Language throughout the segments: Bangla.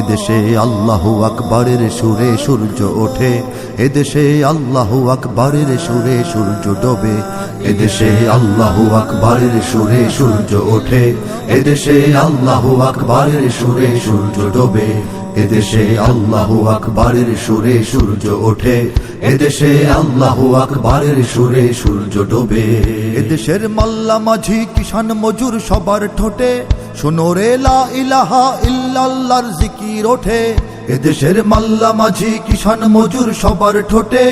এদেশে আল্লাহু আকবরের সুরে সূর্য ওঠে, এদেশে আল্লাহু আকবরের সুরে সূর্য ডোবে, এদেশে আল্লাহু আকবরের সুরে সূর্য ওঠে, এদেশে আল্লাহু আকবরের সুরে সূর্য ডোবে, এদেশে আল্লাহু আকবরের সুরে সূর্য ওঠে, এদেশে আল্লাহু আকবরের সুরে সূর্য ডোবে। এদেশের মাল্লা মাঝি কিষান মজুর সবার ঠোঁটে, শোনো রে লা ইলাহা ইল্লাল্লাহর জিকির ওঠে। এদেশের মাল্লা মাঝি কিষান মজুর সবার ঠোঁটে।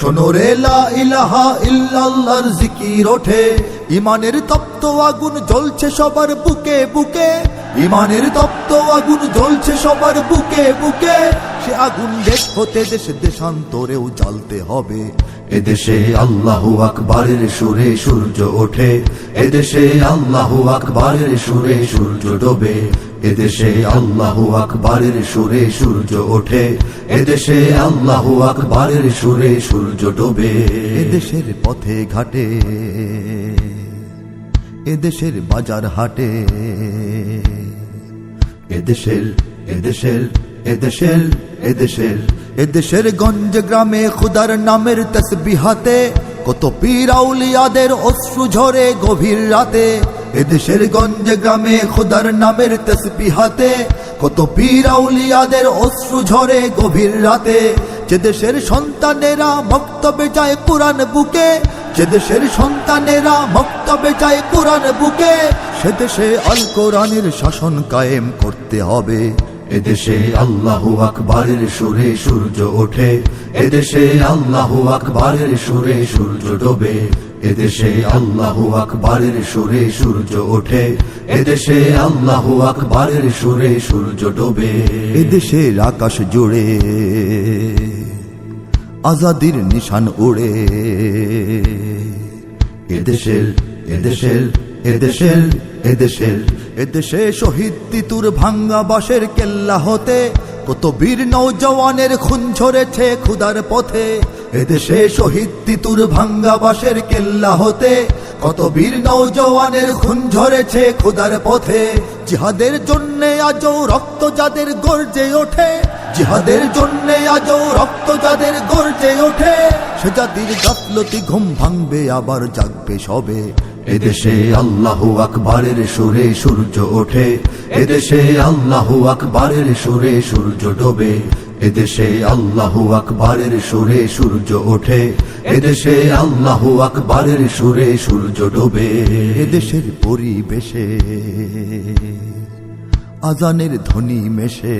শোনো রে লা ইলাহা ইল্লাল্লাহর জিকির ওঠে। ইমানের তপ্ত আগুন জ্বলছে সবার বুকে বুকে। ইমানের তপ্ত আগুন জ্বলছে সবার বুকে বুকে। সে আগুন দেশ হতে দেশ দেশান্তরেও জ্বালতে হবে। এদেশে আল্লাহু আকবরের সুরে সূর্য ওঠে। এদেশে আল্লাহু আকবরের সুরে সূর্য ডোবে। এদেশে আল্লাহু আকবরের সুরে সূর্য ওঠে। এদেশে আল্লাহু আকবরের সুরে সূর্য ডোবে। এদেশের পথে ঘাটে। এদেশের বাজার হাটে। এদেশের এদেশের এদেশের এদেশের এদেশের গঞ্জ গ্রামে খুদার নামের তসবিহাতে, কত পীর আউলিয়াদের অশ্রু ঝরে গভীর রাতে। এদেশের গঞ্জ গ্রামে খুদার নামের তসবিহাতে, কত পীর আউলিয়াদের অশ্রু ঝরে গভীর রাতে। যে দেশের সন্তানেরা মক্তবে যায় পুরান বুকে, যে দেশের সন্তানেরা মক্তবে যায় পুরান বুকে, সে দেশে আল কোরআনের শাসন কায়েম করতে হবে। এদেশে আল্লাহু আকবরের সুরে সূর্য ওঠে, এদেশে আল্লাহু আকবরের সুরে সূর্য ডোবে, এদেশে আল্লাহু আকবরের সুরে সূর্য ওঠে, এদেশে আল্লাহু আকবরের সুরে সূর্য ডোবে। এদেশের আকাশ জুড়ে, আজাদির নিশান উড়ে। এদেশের এদেশের এদেশের এদেশের এদেশে শহীদ তিতুর ভাঙ্গা বাসের কেল্লা হতে কত বীর নৌজওয়ানের খুন ঝরেছে খুদার পথে। এদেশে শহীদ তিতুর ভাঙ্গা বাসের কেল্লা হতে কত বীর নৌজওয়ানের খুন ঝরেছে খুদার পথে। জিহাদের জন্য আজও রক্ত যাদের গর্জে ওঠে, জিহাদের জন্য আজও রক্ত যাদের গর্জে ওঠে। সে জাতির গাফলতি ঘুম ভাঙবে, আবার জাগবে সবে। এদেশে আল্লাহু আকবরের সুরে সূর্য ওঠে। এদেশে আল্লাহু আকবরের সুরে সূর্য ডোবে। এদেশে আল্লাহু আকবরের সুরে সূর্য ওঠে। এদেশে আল্লাহু আকবরের সুরে সূর্য ডোবে। এদেশের পরিবেশে আজানের ধ্বনি মেশে।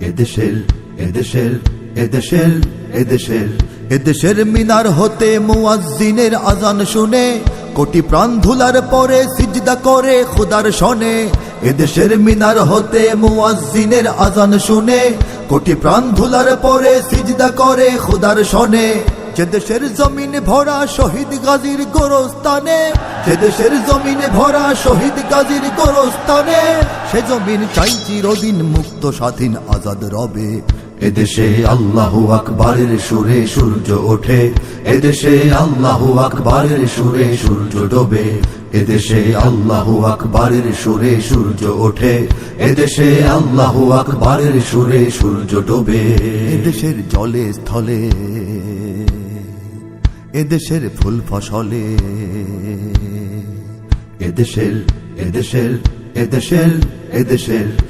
এদেশের এদেশের এদেশের এদেশের এদেশের মিনার হতে মুয়াজ্জিনের আজান শুনে, কোটি প্রাণ ধুলার পরে সিজদা করে খুদার শনে এদেশের মিনার হতে মুয়াজ্জিনের আজান শুনে, কোটি প্রাণ ধুলার পরে সিজদা করে খুদার শনে যে দেশের জমিন ভরা শহীদ গাজীর গোরস্তানে যে দেশের জমিন ভরা শহীদ গাজীর গোরস্তানে সে জমিন চাই চিরদিন মুক্ত স্বাধীন আজাদ রবে। এদেশে আল্লাহু আকবরের সুরে সূর্য ওঠে। এদেশে আল্লাহু আকবরের সুরে সূর্য ডোবে। এদেশে আল্লাহু আকবরের সুরে সূর্য ওঠে। এদেশে আল্লাহু আকবরের সুরে সূর্য ডোবে। এদেশের জলে স্থলে। এদেশের ফুল ফসলে। এদেশের এদেশের এদেশের এদেশের